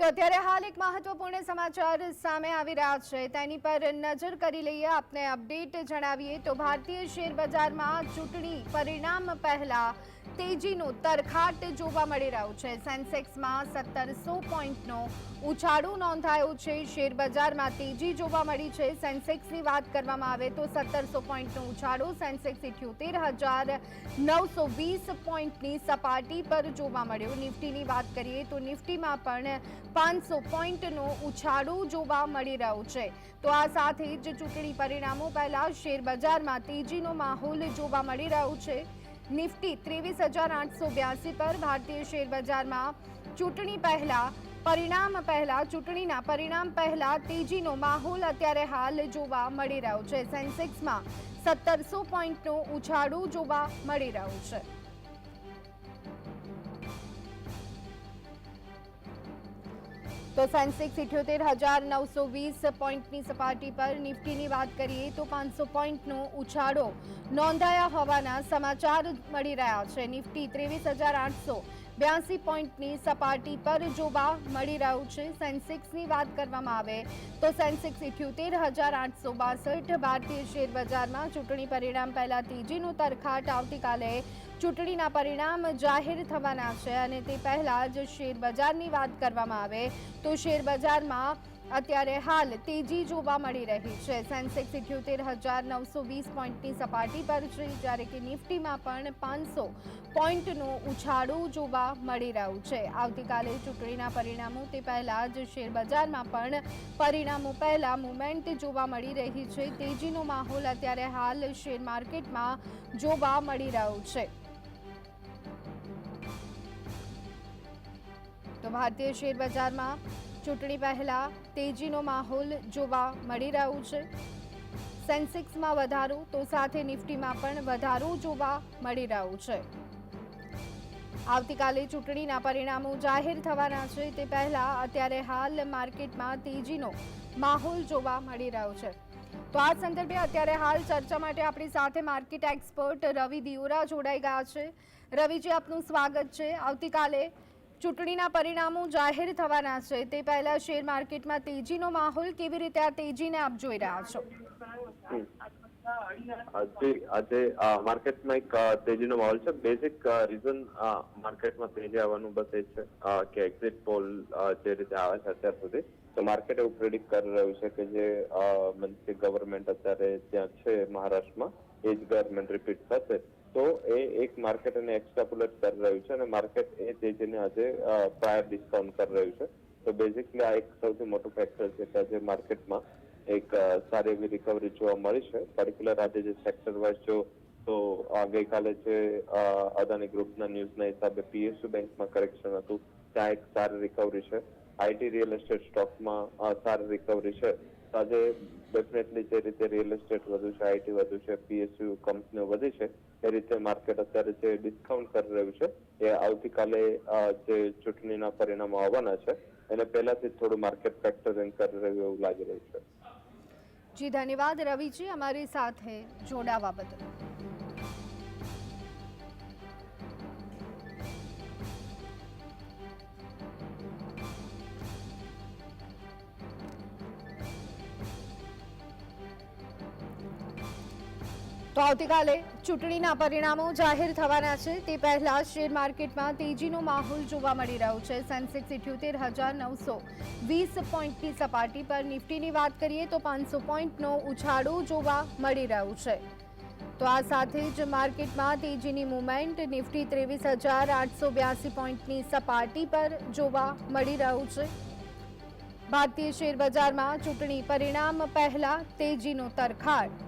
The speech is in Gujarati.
તો અત્યારે હાલ એક મહત્વપૂર્ણ સમાચાર સામે આવી રહ્યા છે. તેની પર નજર કરી લઈએ, આપને અપડેટ જણાવીએ તો ભારતીય શેર બજારમાં ચૂંટણી પરિણામ પહેલા તેજીનો તરખાટ જોવા મળી રહ્યો છે. સેન્સેક્સમાં સત્તરસો પોઈન્ટનો ઉછાળો નોંધાયો છે. શેર બજારમાં તેજી જોવા મળી છે. સેન્સેક્સની વાત કરવામાં આવે તો સત્તરસો પોઈન્ટનો ઉછાળો, સેન્સેક્સ ઇઠ્યોતેર હજાર નવસો વીસ પોઈન્ટની સપાટી પર જોવા મળ્યો. નિફ્ટીની વાત કરીએ તો નિફ્ટીમાં પણ પાંચસો પોઈન્ટનો ઉછાળો જોવા મળી રહ્યો છે. તો આ સાથે જ ચૂંટણી પરિણામો પહેલા શેર બજારમાં તેજીનો માહોલ જોવા મળી રહ્યો છે. નિફ્ટી ત્રેવીસ હજાર આઠસો બ્યાસી પર ભારતીય શેર બજારમાં ચૂંટણી પહેલા પરિણામ પહેલા ચૂંટણીના પરિણામ પહેલા તેજીનો માહોલ અત્યારે હાલ જોવા મળી રહ્યો છે. સેન્સેક્સમાં સત્તરસો પોઈન્ટનો ઉછાળો જોવા મળી રહ્યો છે. તો સેન્સેક્સ ઇઠ્યોતેર હજાર નવસો વીસ પોઈન્ટની સપાટી પર નિફ્ટીની વાત કરીએ તો પાંચસો પોઈન્ટનો ઉછાળો નોંધાયા હોવાના સમાચાર મળી રહ્યા છે. નિફ્ટી ત્રેવીસ હજાર આઠસો બ્યાસી પોઈન્ટની સપાટી પર જોવા મળી રહ્યું છે. સેન્સેક્સની વાત કરવામાં આવે તો સેન્સેક્સ ઇઠ્યોતેર હજાર આઠસો બાસઠ ભારતીય શેર બજારમાં ચૂંટણી પરિણામ પહેલા તેજીનું તરખાટ આવતીકાલે ચૂંટણીના પરિણામ જાહેર થવાના છે અને તે પહેલા જ શેર બજારની વાત કરવામાં આવે તો શેર બજારમાં અત્યારે હાલ તેજી જોવા મળી રહી છે. સેન્સેક્સ ઇઠ્યોતેર હજાર નવસો વીસ પોઈન્ટની સપાટી પર છે, જ્યારે કે નિફ્ટીમાં પણ પાંચસો પોઈન્ટનો ઉછાળો જોવા મળી રહ્યું છે. આવતીકાલે ચૂંટણીના પરિણામો તે પહેલાં જ શેર બજારમાં પણ પરિણામો પહેલાં મુવમેન્ટ જોવા મળી રહી છે. તેજીનો માહોલ અત્યારે હાલ શેર માર્કેટમાં જોવા મળી રહ્યો છે. તો ભારતીય શેર બજારમાં ચૂંટણી પહેલા તેજીનો માહોલ જોવા મળી રહ્યો છે. સેન્સેક્સમાં વધારો તો સાથે નિફ્ટીમાં પણ વધારો જોવા મળી રહ્યો છે. આવતીકાલે ચૂંટણીના પરિણામો જાહેર થવાના છે તે પહેલા અત્યારે હાલ માર્કેટમાં તેજીનો માહોલ જોવા મળી રહ્યો છે. તો આ સંદર્ભે અત્યારે હાલ ચર્ચા માટે આપણી સાથે માર્કેટ એક્સપર્ટ રવિ દિયોરા જોડાઈ ગયા છે. રવિજી, આપનું સ્વાગત છે. આવતીકાલે ચૂંટણીના પરિણામો જાહેર થવાના છે. તે પહેલા શેર માર્કેટમાં તેજીનો માહોલ કેવી રીતે આ તેજીને આપ જોઈ રહ્યા છો? આજે માર્કેટમાં એક તેજીનો માહોલ છે. બેઝિક રીઝન માર્કેટમાં તેજી આવવાનું બસ એ છે કે એક્ઝિટ પોલ જે રીતે આવે છે અત્યાર સુધી. તો માર્કેટ એવું પ્રિડિક્ટ કરી રહ્યું છે કે જે મંત્રી ગવર્મેન્ટ અત્યારે ત્યાં છે મહારાષ્ટ્રમાં એ જ ગવર્મેન્ટ રિપીટ થશે તો એ એક માર્કેટ એને એક્સ્ટ્રાપુલેટ કરી રહ્યું છે અને માર્કેટ એ તેજીને આજે પ્રાયર ડિસ્કાઉન્ટ કરી રહ્યું છે. તો બેઝિકલી આ એક સૌથી મોટું ફેક્ટર છે કે આજે માર્કેટમાં એક સારી એવી રિકવરી જોવા મળી છે. પર્ટિક્યુલર આજે જે સેક્ટર વાઇઝ જો, તો ગઈકાલે જે અદાની ગ્રુપના ન્યૂઝના હિસાબે પીએસયુ બેંકમાં કરેક્શન હતું. ત્યાં એક સારી રિકવરી છે. આઈટી રિયલ એસ્ટેટ સ્ટોકમાં સારી રિકવરી છે. આજે ડેફિનેટલી જે રીતે રિયલ એસ્ટેટ વધુ છે આઈટી વધુ છે પીએસયુ કંપનીઓ વધી છે, એ રીતે માર્કેટ અત્યારે જે ડિસ્કાઉન્ટ કરી રહ્યું છે, એ આવતીકાલે જે ચૂંટણીના પરિણામો આવવાના છે, એને પહેલાથી જ થોડું માર્કેટ ફેક્ટરિંગ કરી રહ્યું એવું લાગી રહ્યું છે. જી, ધન્યવાદ રવિજી અમારી સાથે જોડાવા બદલ. તો આવતીકાલે ચૂંટણીના પરિણામો જાહેર થવાના છે. તે પહેલા શેર માર્કેટમાં તેજીનો માહોલ જોવા મળી રહ્યો છે. સેન્સેક્સ ઇઠ્યોતેર હજાર નવસો વીસ પોઈન્ટની સપાટી પર નિફ્ટીની વાત કરીએ તો પાંચસો પોઈન્ટનો ઉછાળો જોવા મળી રહ્યો છે. તો આ સાથે જ માર્કેટમાં તેજીની મુવમેન્ટ નિફ્ટી ત્રેવીસ હજાર આઠસો બ્યાસી પોઈન્ટની સપાટી પર જોવા મળી રહ્યું છે. ભારતીય શેર બજારમાં ચૂંટણી પરિણામ પહેલા તેજીનો તરખાટ.